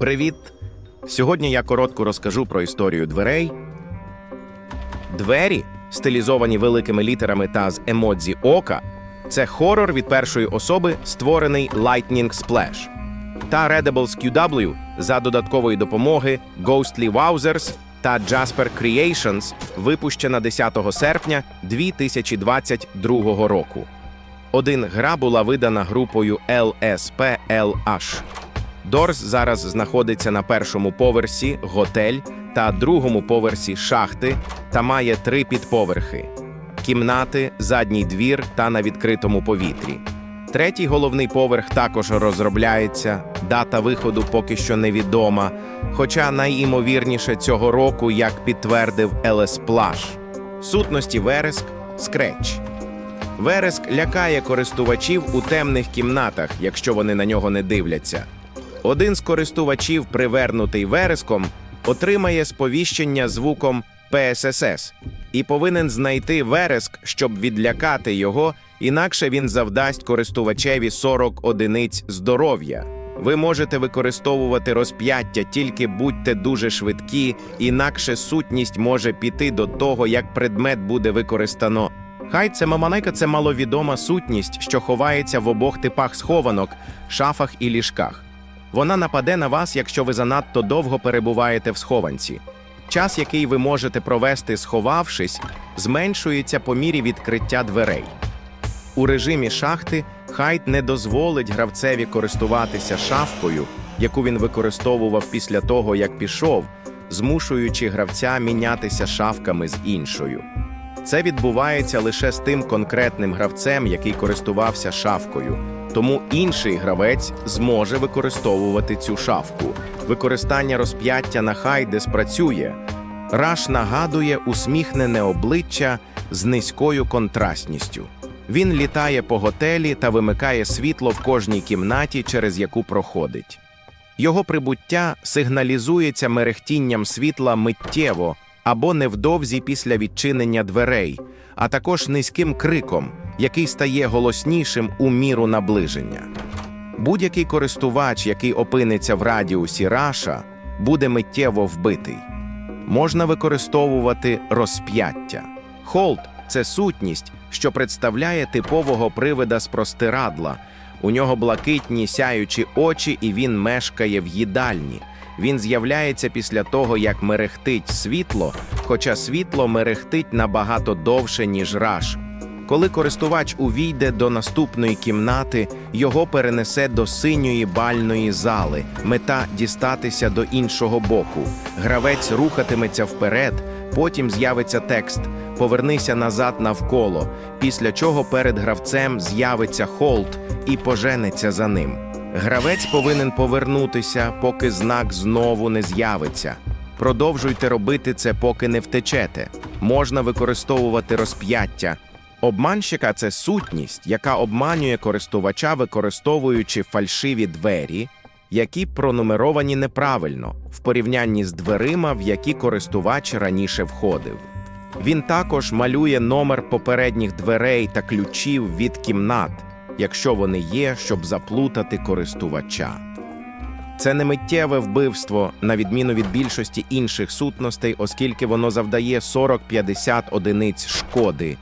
Привіт! Сьогодні я коротко розкажу про історію дверей. Двері, стилізовані великими літерами та з емодзі ока, це хорор від першої особи, створений Lightning Splash. Та Readables QW за додаткової допомоги Ghostly Wowzers та Jasper Creations, випущена 10 серпня 2022 року. Один гра була видана групою LSPLH. Дорс зараз знаходиться на першому поверсі готель та другому поверсі шахти та має три підповерхи: кімнати, задній двір та на відкритому повітрі. Третій головний поверх також розробляється. Дата виходу поки що невідома, хоча найімовірніше цього року, як підтвердив LS Splash. Сутності вереск скреч. Вереск лякає користувачів у темних кімнатах, якщо вони на нього не дивляться. Один з користувачів, привернутий вереском, отримає сповіщення звуком PSSS і повинен знайти вереск, щоб відлякати його, інакше він завдасть користувачеві 40 одиниць здоров'я. Ви можете використовувати розп'яття, тільки будьте дуже швидкі, інакше сутність може піти до того, як предмет буде використано. Хай це маманайка це маловідома сутність, що ховається в обох типах схованок, шафах і ліжках. Вона нападе на вас, якщо ви занадто довго перебуваєте в схованці. Час, який ви можете провести, сховавшись, зменшується по мірі відкриття дверей. У режимі шахти Хайт не дозволить гравцеві користуватися шафкою, яку він використовував після того, як пішов, змушуючи гравця мінятися шафками з іншою. Це відбувається лише з тим конкретним гравцем, який користувався шафкою. Тому інший гравець зможе використовувати цю шафку. Використання розп'яття на хайде спрацює. Раш нагадує усміхнене обличчя з низькою контрастністю. Він літає по готелі та вимикає світло в кожній кімнаті, через яку проходить. Його прибуття сигналізується мерехтінням світла миттєво або невдовзі після відчинення дверей, а також низьким криком, який стає голоснішим у міру наближення. Будь-який користувач, який опиниться в радіусі раша, буде миттєво вбитий. Можна використовувати розп'яття. Холд це сутність, що представляє типового привида з простирадла. У нього блакитні сяючі очі, і він мешкає в їдальні. Він з'являється після того, як мерехтить світло, хоча світло мерехтить набагато довше, ніж раш. Коли користувач увійде до наступної кімнати, його перенесе до синьої бальної зали. Мета дістатися до іншого боку. Гравець рухатиметься вперед, потім з'явиться текст Повернися назад навколо, після чого перед гравцем з'явиться холд і поженеться за ним. Гравець повинен повернутися, поки знак знову не з'явиться. Продовжуйте робити це, поки не втечете. Можна використовувати розп'яття. Обманщика це сутність, яка обманює користувача, використовуючи фальшиві двері, які пронумеровані неправильно в порівнянні з дверима, в які користувач раніше входив. Він також малює номер попередніх дверей та ключів від кімнат, якщо вони є, щоб заплутати користувача. Це не миттєве вбивство, на відміну від більшості інших сутностей, оскільки воно завдає 40-50 одиниць шкоди.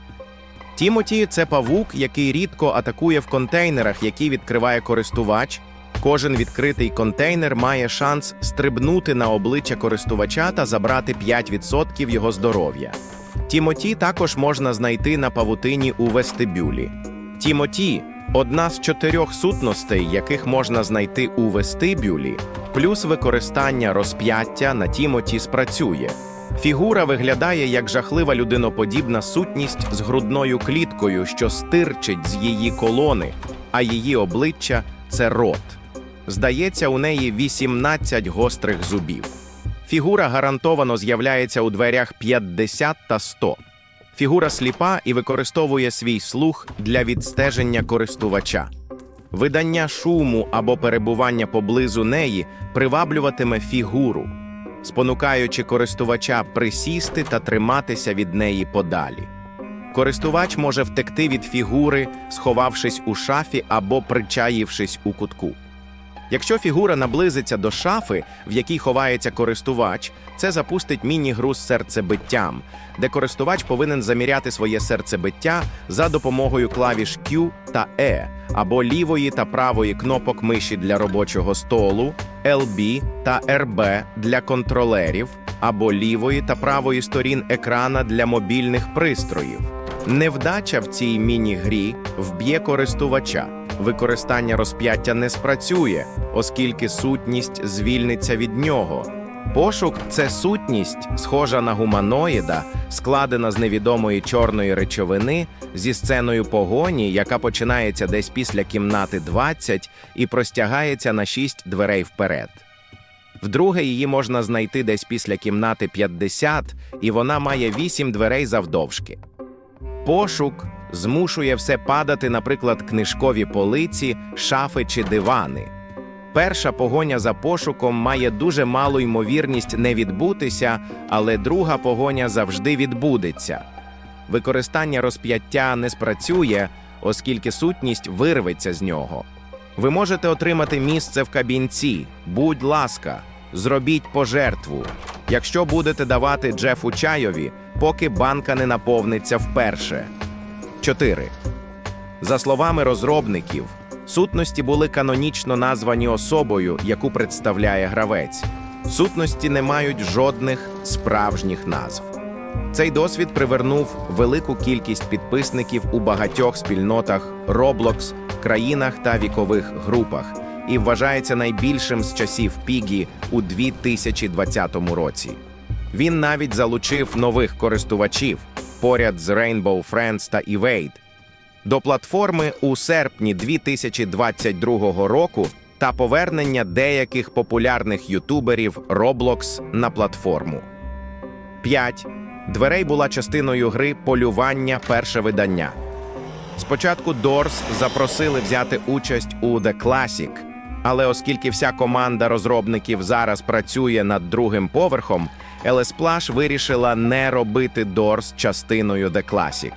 Тімоті це павук, який рідко атакує в контейнерах, які відкриває користувач. Кожен відкритий контейнер має шанс стрибнути на обличчя користувача та забрати 5% його здоров'я. Тімоті також можна знайти на павутині у вестибюлі. Тімоті одна з чотирьох сутностей, яких можна знайти у вестибюлі, плюс використання розп'яття на Тімоті спрацює. Фігура виглядає як жахлива людиноподібна сутність з грудною кліткою, що стирчить з її колони, а її обличчя це рот. Здається, у неї 18 гострих зубів. Фігура гарантовано з'являється у дверях 50 та 100. Фігура сліпа і використовує свій слух для відстеження користувача. Видання шуму або перебування поблизу неї приваблюватиме фігуру, спонукаючи користувача присісти та триматися від неї подалі. Користувач може втекти від фігури, сховавшись у шафі або причаївшись у кутку. Якщо фігура наблизиться до шафи, в якій ховається користувач, це запустить міні-гру з серцебиттям, де користувач повинен заміряти своє серцебиття за допомогою клавіш Q та E, або лівої та правої кнопок миші для робочого столу, LB та RB для контролерів, або лівої та правої сторін екрана для мобільних пристроїв. Невдача в цій міні-грі вб'є користувача. Використання розп'яття не спрацює, оскільки сутність звільниться від нього. Пошук це сутність, схожа на гуманоїда, складена з невідомої чорної речовини зі сценою погоні, яка починається десь після кімнати 20 і простягається на 6 дверей вперед. Вдруге, її можна знайти десь після кімнати 50, і вона має 8 дверей завдовжки. Пошук змушує все падати, наприклад, книжкові полиці, шафи чи дивани. Перша погоня за пошуком має дуже малу ймовірність не відбутися, але друга погоня завжди відбудеться. Використання розп'яття не спрацює, оскільки сутність вирветься з нього. Ви можете отримати місце в кабінці. Будь ласка, зробіть пожертву. Якщо будете давати Джефу чайові, поки банка не наповниться вперше. 4. За словами розробників, сутності були канонічно названі особою, яку представляє гравець. Сутності не мають жодних справжніх назв. Цей досвід привернув велику кількість підписників у багатьох спільнотах Roblox, країнах та вікових групах і вважається найбільшим з часів Пігі у 2020 році. Він навіть залучив нових користувачів поряд з Rainbow Friends та Evade. До платформи у серпні 2022 року та повернення деяких популярних ютуберів Roblox на платформу. 5. Дверей була частиною гри полювання перше видання. Спочатку Дорс запросили взяти участь у The Classic, але оскільки вся команда розробників зараз працює над другим поверхом, Елесплаш вирішила не робити Дорс частиною The Classic.